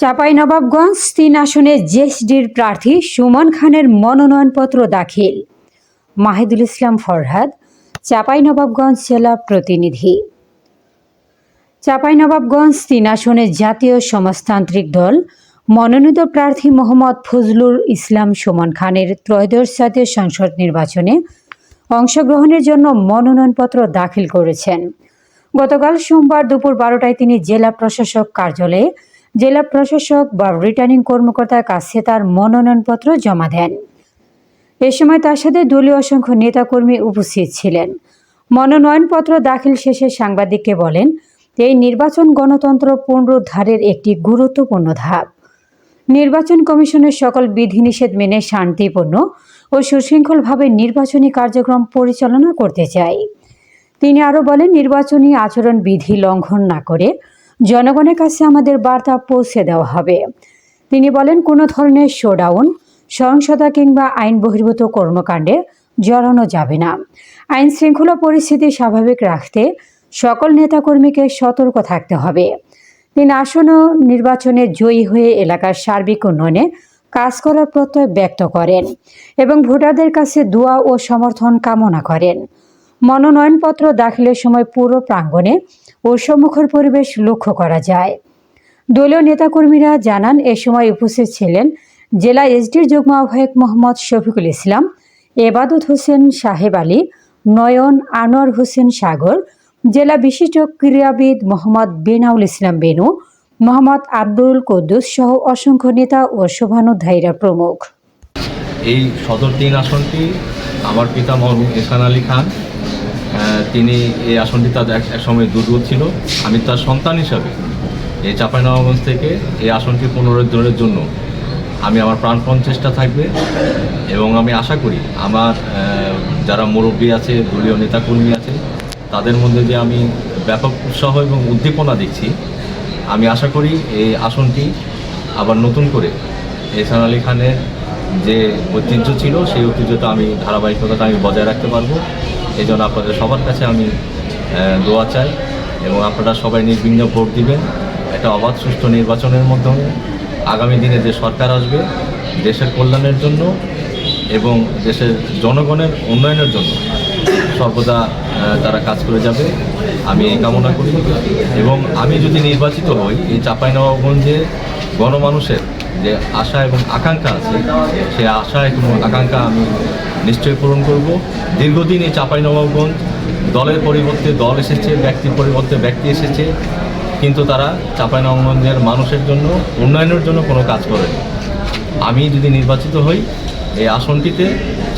চাঁপাইনবাবগঞ্জ তিন আসনে জেএসডির প্রার্থী সুমন খানের মনোনয়নপত্র দাখিল। মাহিদুল ইসলাম ফরহাদ, চাঁপাইনবাবগঞ্জ জেলা প্রতিনিধি। চাঁপাইনবাবগঞ্জ তিন আসনে জাতীয় সমাজতান্ত্রিক দল, মনোনীত প্রার্থী মোহাম্মদ ফজলুল ইসলাম সুমন খানের ত্রয়োদশ জাতীয় সংসদ নির্বাচনে অংশগ্রহণের জন্য মনোনয়নপত্র দাখিল করেছেন। গতকাল সোমবার দুপুর বারোটায় তিনি জেলা প্রশাসক কার্যালয়ে জেলা প্রশাসক বা রিটার্নিং কর্মকর্তার কাছে তার মনোনয়নপত্র জমা দেন। এ সময় তার সাথে দলীয় অসংখ্য নেতাকর্মী উপস্থিত ছিলেন। মনোনয়নপত্র দাখিল শেষে সাংবাদিককে বলেন, এই নির্বাচন গণতন্ত্র পুনরুদ্ধারের একটি গুরুত্বপূর্ণ ধাপ। নির্বাচন কমিশনের সকল বিধিনিষেধ মেনে শান্তিপূর্ণ ও সুশৃঙ্খলভাবে নির্বাচনী কার্যক্রম পরিচালনা করতে চাই। তিনি আরও বলেন, নির্বাচনী আচরণ বিধি লঙ্ঘন না করে জনগণের কাছে আমাদের বার্তা পৌঁছে দেওয়া হবে। তিনি বলেন, কোনো ধরনের শোডাউন, সহিংসতা কিংবা আইন বহির্ভূত কর্মকাণ্ডে জড়ানো যাবে না। আইন শৃঙ্খলা পরিস্থিতি স্বাভাবিক রাখতে সকল নেতাকর্মীকে সতর্ক থাকতে হবে। তিনি আসন্ন নির্বাচনে জয়ী হয়ে এলাকার সার্বিক উন্নয়নে কাজ করার প্রত্যয় ব্যক্ত করেন এবং ভোটারদের কাছে দোয়া ও সমর্থন কামনা করেন। মনোনয়নপত্র দাখিলের সময় পুরো প্রাঙ্গণে ও সম্মুখের পরিবেশ লক্ষ্য করা যায়। দলীয় নেতাকর্মীরা জানান, এ সময় উপস্থিত ছিলেন জেলা এসডির যুগ্ম আহ্বায়ক মোহাম্মদ শফিকুল ইসলাম, এবাদত হোসেন সাহেব আলী, নয়ন আনোয়ার হোসেন সাগর, জেলা বিশিষ্ট ক্রীড়াবিদ মোহাম্মদ বেনাউল ইসলাম বেনু, মোহাম্মদ আব্দুল কুদ্দুস সহ অসংখ্য নেতা ও শোভানুধ্যায়ীরা প্রমুখ। এই সদর তিন আসনটি আমার পিতা মরহুম এহসান আলী খান তিনি এই আসনটি তার এক সময় দুর্বল ছিল। আমি তার সন্তান হিসাবে এই চাঁপাইনবাবগঞ্জ থেকে এই আসনটি পুনরুদ্ধারের জন্য আমি আমার প্রাণপণ চেষ্টা থাকবে এবং আমি আশা করি আমার যারা মুরব্বী আছে, দলীয় নেতাকর্মী আছে, তাদের মধ্যে যে আমি ব্যাপক উৎসাহ এবং উদ্দীপনা দেখছি, আমি আশা করি এই আসনটি আবার নতুন করে এহসান আলী খানের যে ঐতিহ্য ছিল, সেই ঐতিহ্যটা আমি ধারাবাহিকতাটা আমি বজায় রাখতে পারব। এই জন্য আপনাদের সবার কাছে আমি দোয়া চাই এবং আপনারা সবাই নির্বিঘ্ন ভোট দিবেন। একটা অবাধ সুষ্ঠু নির্বাচনের মাধ্যমে আগামী দিনে যে সরকার আসবে দেশের কল্যাণের জন্য এবং দেশের জনগণের উন্নয়নের জন্য সর্বদা তারা কাজ করে যাবে। আমি এই কামনা করি এবং আমি যদি নির্বাচিত হই এই চাঁপাইনবাবগঞ্জে গণমানুষের যে আশা এবং আকাঙ্ক্ষা আছে সেই আশা এবং আকাঙ্ক্ষা আমি নিশ্চয়ই পূরণ করব। দীর্ঘদিন এই চাঁপাইনবাবগঞ্জ দলের পরিবর্তে দল এসেছে, ব্যক্তির পরিবর্তে ব্যক্তি এসেছে, কিন্তু তারা চাঁপাইনবাবগঞ্জের মানুষের জন্য, উন্নয়নের জন্য কোনো কাজ করেনি। আমি যদি নির্বাচিত হই, এই আসনটিতে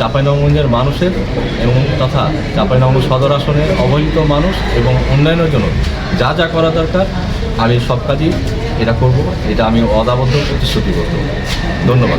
চাঁপাইনবাবগঞ্জের মানুষের এবং তথা চাঁপাইনবাবগঞ্জ সদর আসনের অবহেলিত মানুষ এবং উন্নয়নের জন্য যা যা করা দরকার, আমি সব কাজই এটা করব। এটা আমি অদাবদ্ধ প্রতিশ্রুতি করব ধন্যবাদ।